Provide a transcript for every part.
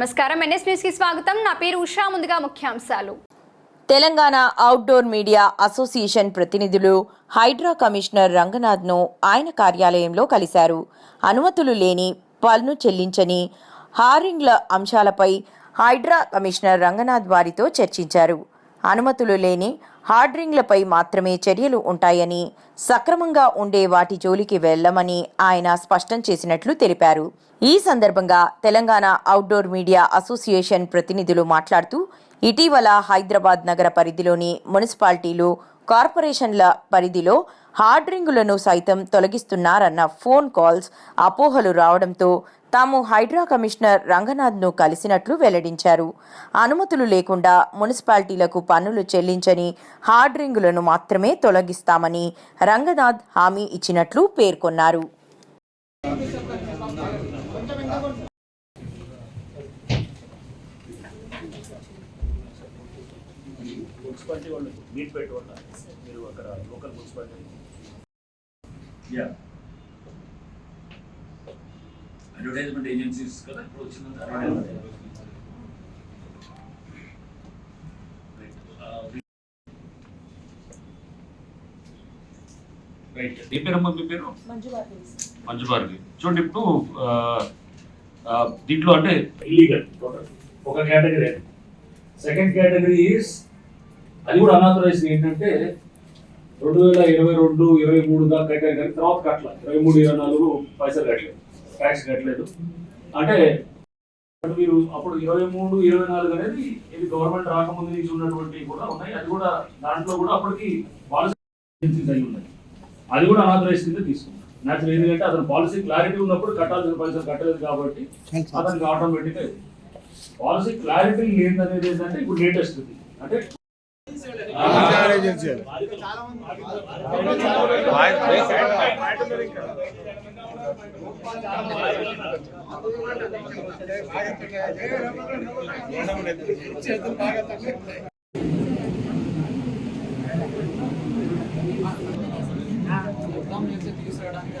నమస్కారం. ఎన్ఎస్ న్యూస్కి స్వాగతం. నా పేరు ఉషా. ముందుగా ముఖ్యాంశాలు. తెలంగాణ అవుట్డోర్ మీడియా అసోసియేషన్ ప్రతినిధులు హైడ్రా కమిషనర్ రంగనాథ్ను ఆయన కార్యాలయంలో కలిశారు. అనుమతులు లేని పన్ను చెల్లించని హారింగ్ల అంశాలపై హైడ్రా కమిషనర్ రంగనాథ్ వారితో చర్చించారు. అనుమతులు లేని హార్డ్రింగ్లపై మాత్రమే చర్యలు ఉంటాయని సక్రమంగా ఉండే వాటి జోలికి వెళ్ళమని ఆయన స్పష్టం చేసినట్లు తెలిపారు. ఈ సందర్భంగా తెలంగాణ అవుట్డోర్ మీడియా అసోసియేషన్ ప్రతినిధులు మాట్లాడుతూ ఇటీవల హైదరాబాద్ నగర పరిధిలోని మున్సిపాలిటీలు కార్పొరేషన్ల పరిధిలో హార్డ్రింగులను సైతం తొలగిస్తున్నారన్న ఫోన్ కాల్స్ అపోహలు రావడంతో తాము హైడ్రా కమిషనర్ రంగనాథ్ను కలిసినట్లు వెల్లడించారు. అనుమతులు లేకుండా మున్సిపాలిటీలకు పన్నులు చెల్లించని హార్డ్రింగులను మాత్రమే తొలగిస్తామని రంగనాథ్ హామీ ఇచ్చినట్లు పేర్కొన్నారు. మున్సిపాలిటీ వాళ్ళు మీట్ పెట్టుకుంటారు మీరు అక్కడ local municipality. Yeah advertisement agencies కదా? ఇప్పుడు రైట్. పేరమ్మా మీ పేరు? మంజు భార్గవి. చూడండి ఇప్పుడు దీంట్లో అంటే ఇల్లీగల్ ఒక కేటగిరీ సెకండ్ కేటగిరీ ఈస్ అది కూడా అనాథరైజ్ ఏంటంటే రెండు వేల ఇరవై రెండు ఇరవై మూడు దాకా కట్టారు కానీ తర్వాత కట్టలేదు ఇరవై మూడు ఇరవై నాలుగు పైసలు కట్టలేదు. ట్యాక్స్ కట్టలేదు అంటే మీరు అప్పుడు ఇరవై మూడు ఇరవై నాలుగు అనేది ఇది గవర్నమెంట్ రాకముందు నుంచి ఉన్నటువంటి కూడా ఉన్నాయి. అది కూడా దాంట్లో కూడా అప్పటికి పాలసీ అయి ఉన్నాయి అది కూడా అనాథరైజ్ కింద తీసుకున్నాం న్యాచురల్ ఎందుకంటే అతను పాలసీ క్లారిటీ ఉన్నప్పుడు కట్టాల్సిన పైసలు కట్టలేదు కాబట్టి అతనికి ఆటోమేటిక్గా పాలసీ క్లారిటీ లేదనేది ఏంటంటే ఇప్పుడు లేటెస్ట్ ఇది. అంటే తీసుకురావడానికి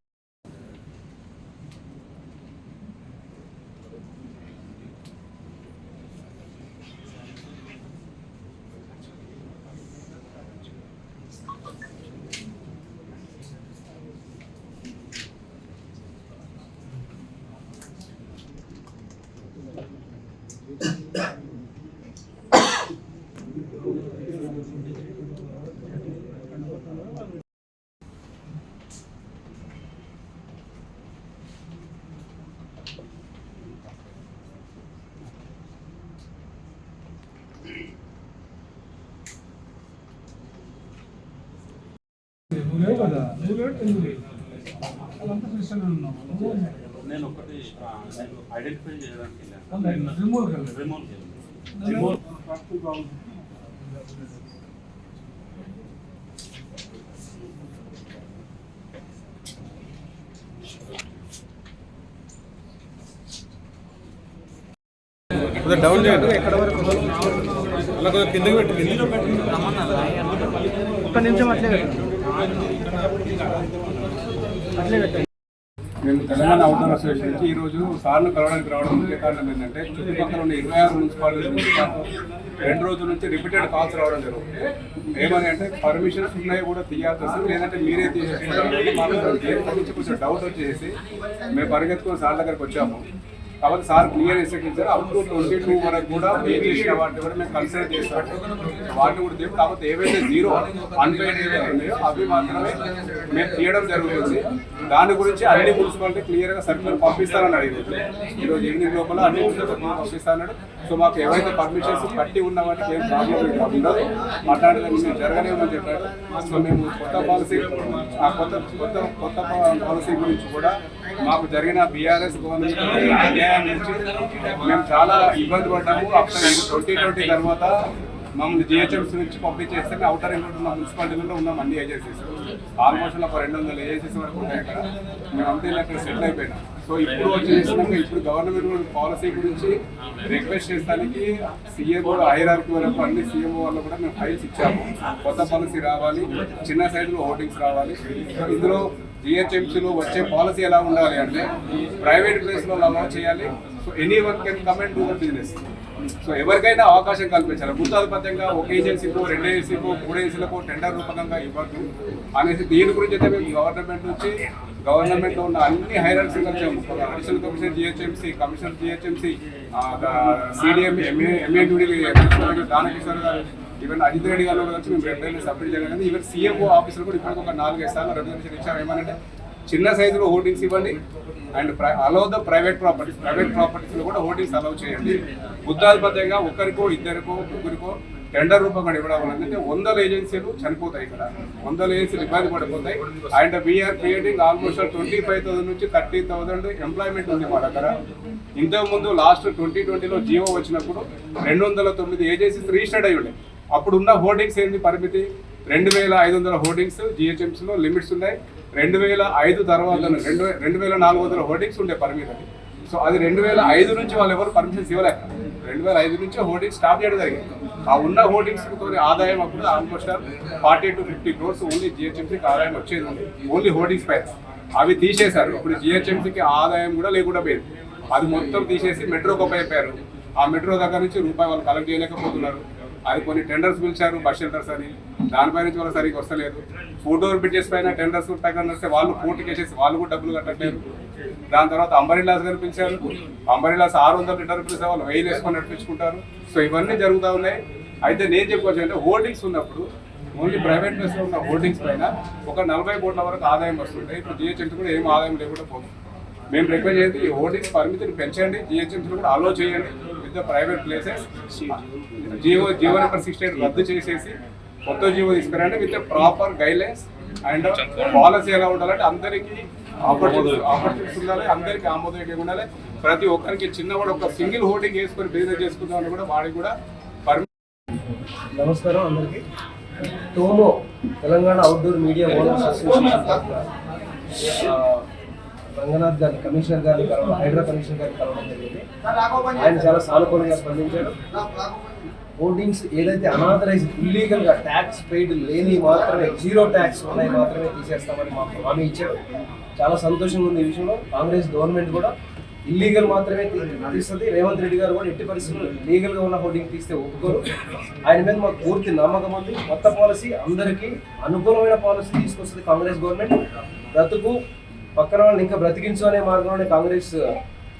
నేను ఒకటి ఐడెంటిఫై చేయడానికి డౌన్ చేయండి ఎక్కడ వరకు అలా కిందకి పెట్టి కిందకి ఒక్క నిమిషం అట్లే నేను మేము తెలంగాణ అవుట్డోర్ అసోసియేషన్ నుంచి ఈ రోజు సార్ను కలవడానికి రావడం ముఖ్య కారణం ఏంటంటే చుట్టుపక్కల ఉన్న ఇరవై ఆరు మున్సిపాలిటీస్ నుంచి రెండు రోజుల నుంచి రిపీటెడ్ కాల్స్ రావడం జరుగుతుంది. ఏమని అంటే పర్మిషన్స్ ఉన్నాయి కూడా తీయాల్సి వస్తుంది. లేదంటే మీరే తీసేసుకుంటారు దేని గురించి కొంచెం డౌట్ వచ్చేసి మేము పరిగెత్తుకొని సార్ దగ్గరకు వచ్చాము. కాబట్టి సార్ క్లియర్ ఇన్స్ట్రక్షన్ ఇచ్చారు అప్ టు ట్వంటీ టూ వరకు కూడా పే చేసిన వాటిని కూడా మేము కన్సిడర్ చేస్తాం వాటిని కూడా తీయం కాకపోతే ఏవైతే జీరో అన్పేడ్ ఏవైతే ఉన్నాయో అవి మాత్రమే మేము తీయడం జరుగుతుంది. దాని గురించి అన్ని మున్సిపాలిటీ క్లియర్గా సర్క్యులర్ పంపిస్తారని అడిగింది ఈరోజు ఈవినింగ్ లోపల అన్ని మున్సిపాలిటీ పంపిస్తానన్నాడు సో మాకు ఏవైతే పర్మిషన్స్ కట్టి ఉన్న వాటికి ఏం ప్రాబ్లం ఉండదు. అట్లాంటిది మేము జరగలేమని చెప్పారు సో మేము కొత్త పాలసీ ఆ కొత్త కొత్త కొత్త పాలసీ గురించి కూడా మాకు జరిగిన బీఆర్ఎస్ గవర్నమెంట్ అన్యాయం నుంచి మేము చాలా ఇబ్బంది పడ్డాము. అప్పుడు ట్వంటీ ట్వంటీ తర్వాత మమ్మల్ని జిహెచ్ఎంసీ నుంచి పంపించేస్తే అవుటర్ ఇంకోటి ఉన్న మున్సిపాలిటీలో ఉన్నాం అన్ని ఏజెన్సీస్ ఆల్మోస్ట్ ఒక రెండు వందల ఏజెన్సీస్ వరకు ఉన్నాయి అక్కడ. మేము అంతే ఇలా అక్కడ సెటిల్ అయిపోయినాం. సో ఇప్పుడు వచ్చేసినాక ఇప్పుడు గవర్నమెంట్ పాలసీ గురించి రిక్వెస్ట్ చేస్తానికి సీఎం ఐఆర్కి వరకు అన్ని సీఎం వాళ్ళు కూడా మేము ఫైల్స్ ఇచ్చాము. కొత్త పాలసీ రావాలి. చిన్న సైజులో హోర్డింగ్స్ రావాలి. సో ఇందులో జిహెచ్ఎంసీలో వచ్చే పాలసీ ఎలా ఉండాలి అంటే ప్రైవేట్ ప్లేస్లో నమోదు చేయాలి. So anyone can come and do business. So ఎవరికైనా అవకాశం కల్పించాలి. గుత్తాధిపత్యంగా ఒక ఏజెన్సీకో రెండు ఏజెన్సీకో మూడు ఏజెన్సీలకు టెండర్ రూపకంగా ఇవ్వద్దు. అనేసి దీని గురించి అయితే మేము గవర్నమెంట్ నుంచి గవర్నమెంట్లో ఉన్న అన్ని హైరల్స్ కలిసాము additional commissioner GHMC commissioner GHMC CDM MA MAUD Danakishore గారు ఈవెన్ అజిత్ రెడ్డి గారు కూడా వచ్చి మేము రెడ్ సబ్మిట్ చేయడం ఈవెన్ సీఎంఓ ఆఫీసులు కూడా ఇప్పటికి ఒక నాలుగైదు సార్లు రెగ్యులేషన్ ఇచ్చాము ఏమనంటే చిన్న సైజులో హోర్డింగ్స్ ఇవ్వండి. And allow the private properties private ప్రాపర్టీస్లో కూడా హోర్డింగ్స్ అలౌ చేయండి. బుద్ధాధిపత్యంగా ఒకరికో ఇద్దరికో ముగ్గురికో టెండర్ రూపంగా ఇవ్వడం వల్ల ఏంటంటే వందల ఏజెన్సీలు చనిపోతాయి ఇక్కడ. వందల ఏజెన్సీలు ఇబ్బంది పడిపోతాయి. And we're creating almost twenty five thousand నుంచి థర్టీ థౌసండ్ ఎంప్లాయ్మెంట్ ఉంది మా దగ్గర. ఇంతకుముందు లాస్ట్ ట్వంటీ ట్వంటీలో జియో వచ్చినప్పుడు రెండు వందల తొమ్మిది ఏజెన్సీస్ రిజిస్టర్డ్ అయి ఉండే అప్పుడు ఉన్న హోర్డింగ్స్ ఏంది పరిమితి? రెండు వేల ఐదు వందల హోర్డింగ్స్ జిహెచ్ఎంసీలో లిమిట్స్ ఉన్నాయి. రెండు వేల ఐదు తర్వాత రెండు రెండు వేల నాలుగు వందల హోర్డింగ్స్ ఉండే పరిమితి అది. సో అది రెండు వేల ఐదు నుంచి వాళ్ళు ఎవరు పర్మిషన్స్ ఇవ్వలేక రెండు వేల ఐదు నుంచి హోర్డింగ్స్ స్టాప్ చేయడం జరిగింది. ఆ ఉన్న హోర్డింగ్స్ తోని ఆదాయం అప్పుడు almost forty to fifty crores only జిహెచ్ఎంసీకి ఆదాయం వచ్చేది. ఉంది ఓన్లీ హోర్డింగ్స్ పైన. అవి తీసేశారు. ఇప్పుడు జిహెచ్ఎంసీకి ఆదాయం కూడా లేకుండా పోయింది. అది మొత్తం తీసేసి మెట్రోకి అయిపోయారు. ఆ మెట్రో దగ్గర నుంచి రూపాయి వాళ్ళు కలెక్ట్ చేయలేకపోతున్నారు. అది కొన్ని టెండర్స్ పిలిచారు బస్ షెల్టర్స్ అని. దానిపై నుంచి వాళ్ళు సరిగ్గా వస్తలేదు. ఫుడ్ ఓవర్ బ్రిడ్జెస్ పైన టెండర్స్ ప్రకారం వస్తే వాళ్ళు పూర్తి వేసేసి వాళ్ళు కూడా డబ్బులు కట్టట్లేదు. దాని తర్వాత అంబరిలాస్ గారు పిలిచారు. అంబరిలాస్ ఆరు వందల లీటర్ పిలిచే వాళ్ళు వెయ్యి వేసుకొని నడిపించుకుంటారు. సో ఇవన్నీ జరుగుతూ ఉన్నాయి. అయితే నేను చెప్పుకోవచ్చు అంటే హోర్డింగ్స్ ఉన్నప్పుడు ఓన్లీ ప్రైవేట్ ప్లేస్లో ఉన్న హోర్డింగ్స్ పైన ఒక నలభై కోట్ల వరకు ఆదాయం వస్తుంటాయి. ఇప్పుడు జిహెచ్ఎంసీ కూడా ఏం ఆదాయం లేకుండా పోతుంది మేము రిక్వెస్ట్ చేసి ఈ హోర్డింగ్స్ పరిమితిని పెంచండి. జిహెచ్ఎంసీ కూడా అలో చేయండి. With the private places GO GO number sixty eight రద్దు చేసేసి కొత్త జియో తీసుకురండి with proper guidelines and policy ఎలా ఉండాలంటే అందరికీ ఆపర్చునిటీస్ ఆపర్చునిటీస్ ఉండాలి అందరికీ ఆమోదయోగ్యంగా ఉండాలి. ప్రతి ఒక్కరికి చిన్న కూడా ఒక సింగిల్ హోర్డింగ్ వేసుకొని బిజినెస్ చేసుకుందామని కూడా వాడికి కూడా నమస్కారం అందరికీ. TOMO Telangana outdoor media owners association Ranganath గారిని కమిషనర్ గారిని కలవడం హైడ్రా కమిషనర్ గారిని కలవడం జరిగింది. ఆయన చాలా సానుకూలంగా స్పందించారు. హోర్డింగ్స్ ఏదైతే అనాథరైజ్ ఇల్లీగల్గా ట్యాక్స్ పెయిడ్ లేని మాత్రమే జీరో ట్యాక్స్ ఉన్నాయి మాత్రమే తీసేస్తామని మాకు హామీ ఇచ్చారు. చాలా సంతోషంగా ఉంది ఈ విషయంలో. కాంగ్రెస్ గవర్నమెంట్ కూడా ఇల్లీగల్ మాత్రమే తీస్తుంది. రేవంత్ రెడ్డి గారు కూడా ఎట్టి పరిస్థితుల్లో లీగల్గా ఉన్న హోర్డింగ్ తీస్తే ఒప్పుకోరు. ఆయన మీద మాకు పూర్తి నమ్మకం ఉంది. కొత్త పాలసీ అందరికీ అనుకూలమైన పాలసీ తీసుకొస్తుంది కాంగ్రెస్ గవర్నమెంట్. బ్రతుకు పక్కన వాళ్ళని ఇంకా బ్రతికించు అనే మార్గంలోనే కాంగ్రెస్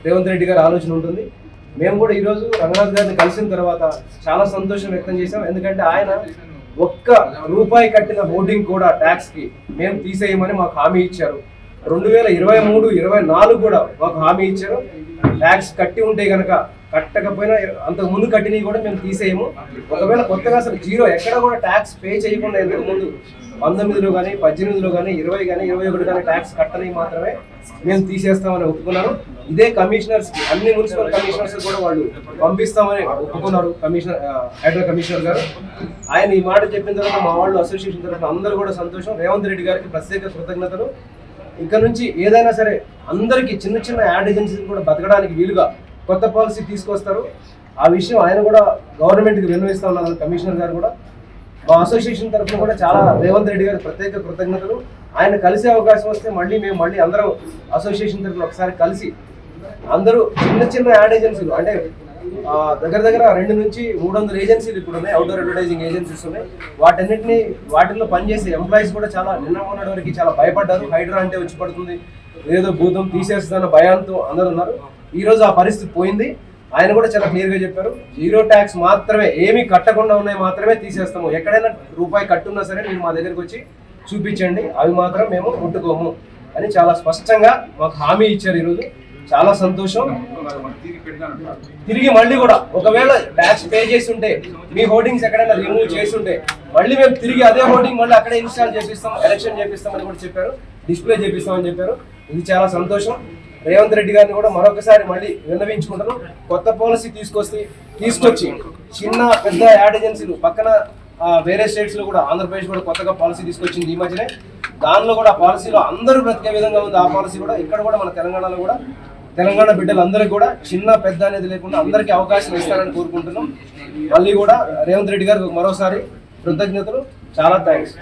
రేవంత్ రెడ్డి గారి ఆలోచన ఉంటుంది. మేము కూడా ఈరోజు రంగనాథ్ గారిని కలిసిన తర్వాత చాలా సంతోషం వ్యక్తం చేశాం. ఎందుకంటే ఆయన ఒక్క రూపాయి కట్టిన ఓటింగ్ కూడా ట్యాక్స్కి మేము తీసేయమని మాకు హామీ ఇచ్చారు. రెండు వేల ఇరవై మూడు ఇరవై నాలుగు కూడా మాకు హామీ ఇచ్చారు. ట్యాక్స్ కట్టి ఉంటే గనక కట్టకపోయినా అంతకు ముందు కట్టినవి కూడా మేము తీసేయము. ఒకవేళ కొత్తగా అసలు జీరో ఎక్కడ కూడా ట్యాక్స్ పే చేయకుండా ఇంతకు ముందు పంతొమ్మిదిలో కానీ పద్దెనిమిదిలో కానీ ఇరవై కానీ ఇరవై ఒకటి కానీ ట్యాక్స్ కట్టనివి మాత్రమే మేము తీసేస్తామని ఒప్పుకున్నారు ఇదే కమిషనర్స్కి అన్ని మున్సిపల్ కమిషనర్స్ కూడా వాళ్ళు పంపిస్తామని ఒప్పుకున్నారు కమిషనర్ ఆ, హైడ్రా కమిషనర్ గారు. ఆయన ఈ మాట చెప్పిన తర్వాత మా వాళ్ళు అసోసియేషన్ తరఫున అందరూ కూడా సంతోషం. రేవంత్ రెడ్డి గారికి ప్రత్యేక కృతజ్ఞతలు. ఇక నుంచి ఏదైనా సరే అందరికీ చిన్న చిన్న యాడ్ ఏజెన్సీలు కూడా బతకడానికి వీలుగా కొత్త పాలసీ తీసుకొస్తారు. ఆ విషయం ఆయన కూడా గవర్నమెంట్కి విన్నవిస్తా ఉన్నారు కమిషనర్ గారు కూడా. మా అసోసియేషన్ తరఫున కూడా చాలా రేవంత్ రెడ్డి గారు ప్రత్యేక కృతజ్ఞతలు. ఆయన కలిసే అవకాశం వస్తే మళ్ళీ మేము మళ్ళీ అందరం అసోసియేషన్ తరఫున ఒకసారి కలిసి అందరూ చిన్న చిన్న యాడ్ ఏజెన్సీలు అంటే దగ్గర దగ్గర రెండు నుంచి మూడు వందల ఏజెన్సీలు ఇప్పుడు ఉన్నాయి. అవుట్డోర్ అడ్వర్టైజింగ్ ఏజెన్సీస్ ఉన్నాయి. వాటన్నిటిని వాటిల్లో పనిచేసే ఎంప్లాయీస్ కూడా చాలా నిన్న మొన్నటి వరకు చాలా భయపడ్డారు. హైడ్రా అంటే వచ్చి పడుతుంది. ఏదో భూతం తీసేస్తుందన్న భయంతో అందరూ ఉన్నారు. ఈ రోజు ఆ పరిస్థితి పోయింది. ఆయన కూడా చాలా క్లియర్గా చెప్పారు. జీరో ట్యాక్స్ మాత్రమే ఏమీ కట్టకుండా ఉన్నాయి మాత్రమే తీసేస్తాము. ఎక్కడైనా రూపాయి కట్టున్నా సరే మీరు మా దగ్గరికి వచ్చి చూపించండి. అవి మాత్రం మేము ముట్టుకోము అని చాలా స్పష్టంగా మాకు హామీ ఇచ్చారు ఈరోజు. చాలా సంతోషం. తిరిగి మళ్ళీ కూడా ఒకవేళ ట్యాక్స్ పే చేసి ఉంటే మీ హోర్డింగ్స్ ఎక్కడైనా రిమూవ్ చేసి ఉంటే మళ్ళీ మేము తిరిగి అదే హోర్డింగ్ మళ్ళీ అక్కడే ఇన్స్టాల్ చేపిస్తాం ఎలక్షన్ చేపిస్తామని కూడా చెప్పారు. డిస్ప్లే చేపిస్తామని చెప్పారు. ఇది చాలా సంతోషం. రేవంత్ రెడ్డి గారిని కూడా మరొకసారి మళ్ళీ విన్నవించుకుంటాను కొత్త పాలసీ తీసుకొస్తే తీసుకొచ్చి చిన్న పెద్ద యాడ్ ఏజెన్సీలు పక్కన వేరే స్టేట్స్లో కూడా ఆంధ్రప్రదేశ్ కూడా కొత్తగా పాలసీ తీసుకొచ్చింది ఈ మధ్యనే. దానిలో కూడా ఆ పాలసీలో అందరూ బ్రతికే విధంగా ఉంది ఆ పాలసీ కూడా. ఇక్కడ కూడా మన తెలంగాణలో కూడా తెలంగాణ బిడ్డలందరికీ కూడా చిన్న పెద్ద అనేది లేకుండా అందరికీ అవకాశం ఇస్తారని కోరుకుంటున్నాం. మళ్ళీ కూడా రేవంత్ రెడ్డి గారికి మరోసారి కృతజ్ఞతలు. చాలా థ్యాంక్స్